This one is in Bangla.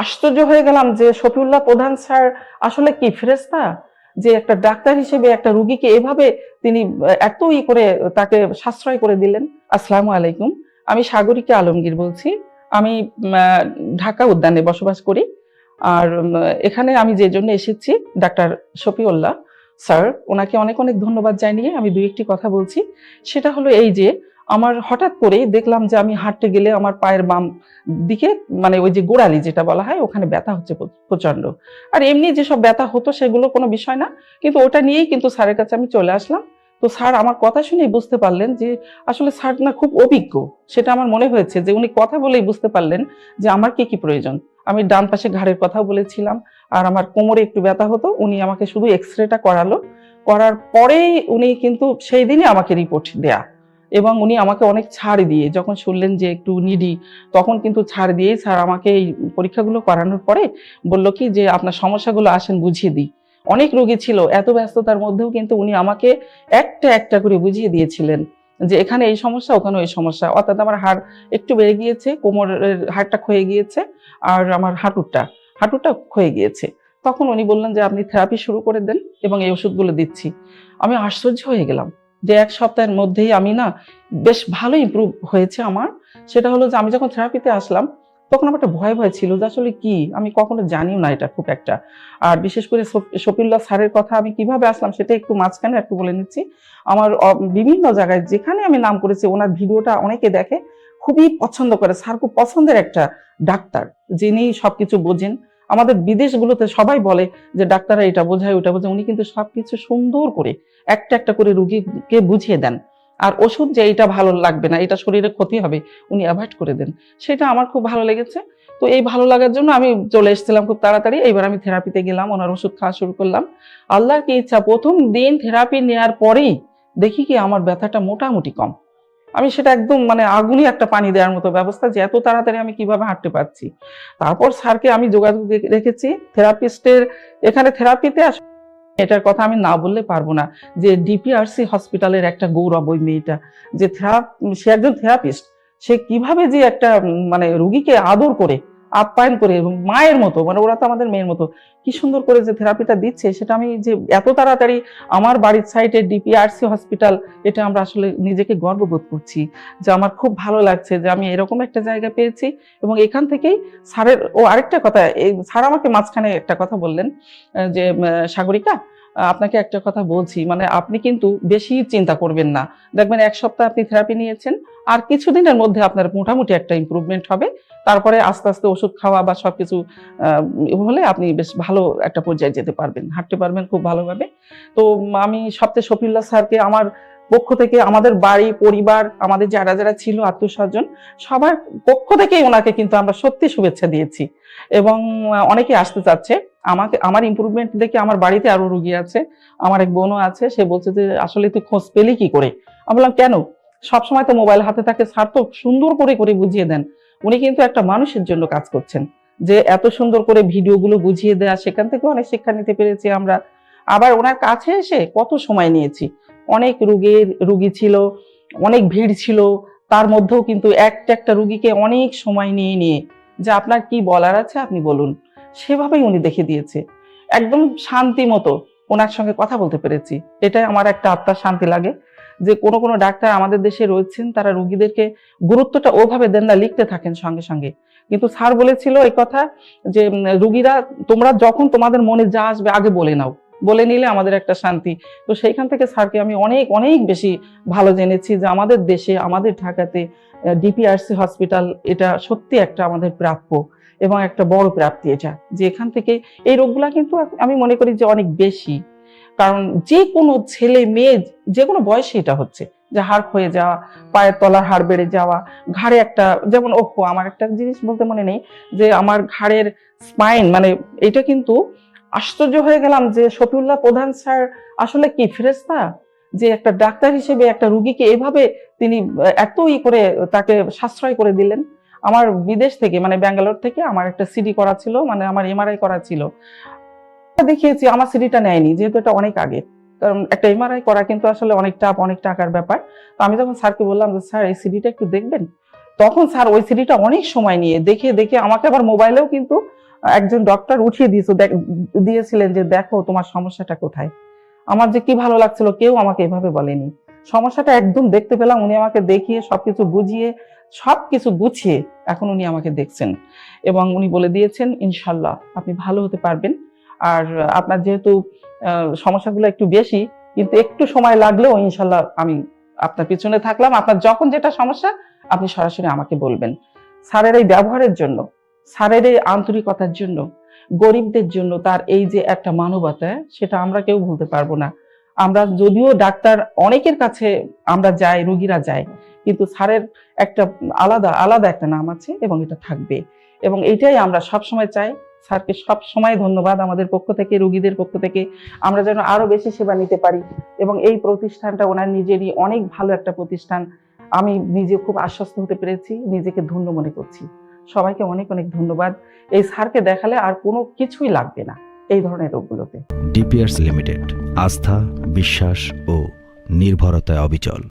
আশ্চর্য হয়ে গেলাম যে শফিউল্লাহ প্রধান স্যার আসলে কি ফেরেস্তা যে একটা ডাক্তার হিসেবে একটা রুগীকে এভাবে তিনি এত ই করে তাকে সাশ্রয় করে দিলেন। আসসালামু আলাইকুম। আমি সাগরিকা আলমগীর বলছি। আমি ঢাকা উদ্যানে বসবাস করি। আর এখানে আমি যে জন্য এসেছি, ডাক্তার শফিউল্লাহ স্যার, ওনাকে অনেক অনেক ধন্যবাদ জানিয়ে আমি দু একটি কথা বলছি। সেটা হলো এই যে আমার হঠাৎ করেই দেখলাম যে আমি হাঁটতে গেলে আমার পায়ের বাম দিকে মানে ওই যে গোড়ালি যেটা বলা হয়, ওখানে ব্যথা হচ্ছে প্র- প্রচণ্ড আর এমনি যেসব ব্যথা হতো সেগুলো কোনো বিষয় না, কিন্তু ওটা নিয়েই কিন্তু স্যারের কাছে আমি চলে আসলাম। তো স্যার আমার কথা শুনেই বুঝতে পারলেন যে আসলে স্যার না খুব অভিজ্ঞ। সেটা আমার মনে হয়েছে যে উনি কথা বলেই বুঝতে পারলেন যে আমার কি কি প্রয়োজন। আমি ডান পাশে ঘাড়ের কথাও বলেছিলাম, আর আমার কোমরে একটু ব্যথা হতো, উনি আমাকে শুধু এক্স রেটা করালো। করার পরেই উনি কিন্তু সেই দিনই আমাকে রিপোর্ট দেয়া। এবং উনি আমাকে অনেক ছাড় দিয়ে, যখন শুনলেন যে একটু নিডি তখন কিন্তু ছাড় দিয়েই স্যার আমাকে এই পরীক্ষাগুলো করানোর পরে বলল কি যে, আপনার সমস্যাগুলো আসেন বুঝিয়ে দিই। অনেক রোগী ছিল, এত ব্যস্ততার মধ্যেও কিন্তু উনি আমাকে একটা একটা করে বুঝিয়ে দিয়েছিলেন যে, এখানে এই সমস্যা, ওখানে এই সমস্যা। অর্থাৎ আমার হাড় একটু বেড়ে গিয়েছে, কোমরের হাড়টা ক্ষয়ে গিয়েছে আর আমার হাঁটুরটা হাঁটুটা ক্ষয়ে গিয়েছে। তখন উনি বললেন যে, আপনি থেরাপি শুরু করে দেন এবং এই ওষুধগুলো দিচ্ছি। আমি আশ্চর্য হয়ে গেলাম। যে এক সপ্তাহের মধ্যেই আমি না বেশ ভালো ইমপ্রুভ হয়েছে আমার। সেটা হলো যে আমি যখন থেরাপিতে আসলাম, তখন আমার একটা ভয় ভয় ছিল যে আসলে কি? আমি কখনো জানিও না এটা খুব একটা। আর বিশেষ করে শফ- শফিউল্লাহ স্যারের কথা আমি কীভাবে আসলাম সেটা একটু মাঝখানে একটু বলে নিচ্ছি। আমার বিভিন্ন জায়গায় যেখানে আমি নাম করেছি, ওনার ভিডিওটা অনেকে দেখে খুবই পছন্দ করে। স্যার খুব পছন্দের একটা ডাক্তার, যিনি সবকিছু বোঝেন। আমাদের বিদেশগুলোতে সবাই বলে যে, ডাক্তাররা এটা বোঝায়, ওটা বোঝায়। উনি কিন্তু সবকিছু সুন্দর করে, একটা একটা করে রুগীকে বুঝিয়ে দেন। আর ওষুধ যে এটা ভালো লাগবে না, এটা শরীরে ক্ষতি হবে, উনি অ্যাভয়েড করে দেন। সেটা আমার খুব ভালো লেগেছে। তো এই ভালো লাগার জন্য আমি চলে এসেছিলাম খুব তাড়াতাড়ি। এইবার আমি থেরাপিতে গেলাম, ওনার ওষুধ খাওয়া শুরু করলাম। আল্লাহর কি ইচ্ছা, প্রথম দিন থেরাপি নেওয়ার পরেই দেখি কি আমার ব্যথাটা মোটামুটি কম। আমি সেটা একদম মানে আগুনই একটা পানি দেওয়ার মতো ব্যবস্থা যে এত তাড়াতাড়ি আমি কীভাবে হাঁটতে পারছি। তারপর স্যারকে আমি যোগাযোগ রেখেছি থেরাপিস্টের, এখানে থেরাপিতে আস, এটার কথা আমি না বললে পারব না। যে ডিপিআরসি হসপিটালের একটা গৌরব ওই মেয়েটা, যে থেরাপ সে একজন থেরাপিস্ট, সে কীভাবে যে একটা মানে রুগীকে আদর করে আপ্যায়ন করে, এবং মায়ের মতো মানে ওরা তো আমাদের মেয়ের মতো, কি সুন্দর করে যে থেরাপিটা দিচ্ছে, সেটা আমি যে এত তাড়াতাড়ি আমার বাড়ির সাইডে ডিপিআরসি হসপিটাল এটা আমরা আসলে নিজেকে গর্ববোধ করছি, যে আমার খুব ভালো লাগছে, যে আমি এরকম একটা জায়গা পেয়েছি, এবং এখান থেকেই স্যারের, ও আরেকটা কথা, এই স্যার আমাকে মাঝখানে একটা কথা বললেন যে সাগরিকা, আপনাকে একটা কথা বলছি মানে আপনি কিন্তু বেশি চিন্তা করবেন না, দেখবেন এক সপ্তাহ আপনি থেরাপি নিয়েছেন আর কিছুদিনের মধ্যে আপনার মোটামুটি একটা ইমপ্রুভমেন্ট হবে। তারপরে আস্তে আস্তে ওষুধ খাওয়া বা সবকিছু আহ, হলে আপনি বেশ ভালো একটা পর্যায়ে যেতে পারবেন হাঁটতে পারবেন খুব ভালোভাবে। তো আমি সপ্তাহে শফিউল্লাহ স্যারকে আমার পক্ষ থেকে আমাদের বাড়ি পরিবার আমাদের যারা যারা ছিল আত্মীয় স্বজন সবার পক্ষ থেকেই ওনাকে কিন্তু আমরা সত্যি শুভেচ্ছা দিয়েছি। এবং অনেকে আসতে চাচ্ছে আমাকে আমার ইমপ্রুভমেন্ট দেখে আমার বাড়িতে আরও রুগী আছে আমার এক বোনও আছে সে বলছে যে আসলে তুই খোঁজ পেলি কি করে? আমি বললাম কেন? সবসময় তো মোবাইল হাতে থাকে তো সুন্দর করে করে বুঝিয়ে দেন। উনি কিন্তু একটা মানুষের জন্য কাজ করছেন। যে এত সুন্দর করে ভিডিওগুলো বুঝিয়ে দেয়া, সেখান থেকে অনেক শিক্ষা নিতে পেরেছি আমরা। আবার ওনার কাছে এসে কত সময় নিয়েছি? অনেক রুগীর, রুগী ছিল, অনেক ভিড় ছিল। তার মধ্যেও কিন্তু একটা একটা রুগীকে অনেক সময় নিয়ে নিয়ে। যে আপনার কি বলার আছে আপনি বলুন। সেভাবেই উনি দেখে দিয়েছে। একদম শান্তি মতো ওনার সঙ্গে কথা বলতে পেরেছি। এটাই আমার একটা আত্মার শান্তি লাগে। যে কোনো কোনো ডাক্তার আমাদের দেশে রয়েছেন, তারা রুগীদেরকে গুরুত্বটা ওভাবে দেন না, লিখতে থাকেন সঙ্গে সঙ্গে। কিন্তু স্যার বলেছিল এই কথা যে রুগীরা তোমরা যখন তোমাদের মনে যা আসবে আগে বলে নাও। বলে নিলে আমাদের একটা শান্তি। তো সেইখান থেকে স্যারকে আমি অনেক অনেক বেশি ভালো জেনেছি যে আমাদের দেশে, আমাদের ঢাকাতে ডিপিআরসি হসপিটাল এটা সত্যি একটা আমাদের প্রাপ্য এবং একটা বড় প্রাপ্তি এটা। যে এখান থেকে এই রোগগুলা কিন্তু আমি মনে করি যে অনেক বেশি। কারণ যে কোনো ছেলে মেয়ে, যে কোনো বয়সে এটা হচ্ছে। যে হাড় ক্ষয়ে যাওয়া, পায়ের তলার হাড় বেড়ে যাওয়া, ঘাড়ে একটা, যেমন ওহো, আমার একটা জিনিস বলতে মনে নেই, যে আমার ঘাড়ের স্পাইন মানে এটা কিন্তু আশ্চর্য হয়ে গেলাম যে শফিউল্লাহ প্রধান স্যার আসলে কি ফেরেস্তা যে একটা ডাক্তার হিসেবে একটা রুগীকে এভাবে তিনি, এত ই করে তাকে সাশ্রয় করে দিলেন। আমার বিদেশ থেকে মানে ব্যাঙ্গালোর থেকে আমার একটা সিডি করা ছিল মানে আমার এমআরআই করা ছিল। দেখিয়েছি, আমার সিডিটা নেয়নি, যেহেতু এটা অনেক আগে। কারণ একটা এমআরআই করা কিন্তু আসলে অনেক টাপ অনেক টাকার ব্যাপার। তো আমি যখন স্যারকে বললাম যে, স্যার, এই সিডিটা একটু দেখবেন? তখন স্যার ওই সিডিটা অনেক সময় নিয়ে দেখে দেখে আমাকে আবার মোবাইলেও কিন্তু একজন ডক্টর উঠিয়ে দিয়েছে দিয়েছিলেন যে, দেখো তোমার সমস্যাটা কোথায়? আমার যে কি ভালো লাগছিল, কেউ আমাকে এভাবে বলেনি। সমস্যাটা একদম দেখতে পেলাম, উনি আমাকে দেখিয়ে সবকিছু বুঝিয়ে, সবকিছু গুছিয়ে এখন উনি আমাকে দেখছেন। এবং উনি বলে দিয়েছেন, ইনশাল্লাহ, আপনি ভালো হতে পারবেন। আর আপনার যেহেতু সমস্যাগুলো একটু বেশি, কিন্তু একটু সময় লাগলেও ইনশাল্লাহ আমি আপনার পিছনে থাকলাম। আপনার যখন যেটা সমস্যা, আপনি সরাসরি আমাকে বলবেন। স্যারের এই ব্যবহারের জন্য, স্যারের এই আন্তরিকতার জন্য, গরিবদের জন্য তার এই যে একটা মানবতা, সেটা আমরা কেউ ভুলতে পারব না। আমরা যদিও ডাক্তার অনেকের কাছে আমরা যাই, রুগীরা যায়, কিন্তু স্যারের একটা আলাদা আলাদা একটা নাম আছে এবং এটা থাকবে। এবং এটাই আমরা সব সময় চাই স্যারকে সব সময় ধন্যবাদ আমাদের পক্ষ থেকে, রুগীদের পক্ষ থেকে। আমরা যেন আরও বেশি সেবা নিতে পারি। এবং এই প্রতিষ্ঠানটা ওনার নিজেরই অনেক ভালো একটা প্রতিষ্ঠান। আমি নিজে খুব আশ্বস্ত হতে পেরেছি, নিজেকে ধন্য মনে করছি। সবাইকে অনেক অনেক ধন্যবাদ। এই স্যারকে দেখালে আর কোনো কিছুই লাগবে না এই ধরনের রোগগুলোতে। ডিপিয়ার্স লিমিটেড, আস্থা, বিশ্বাস ও নির্ভরতায় অবিচল।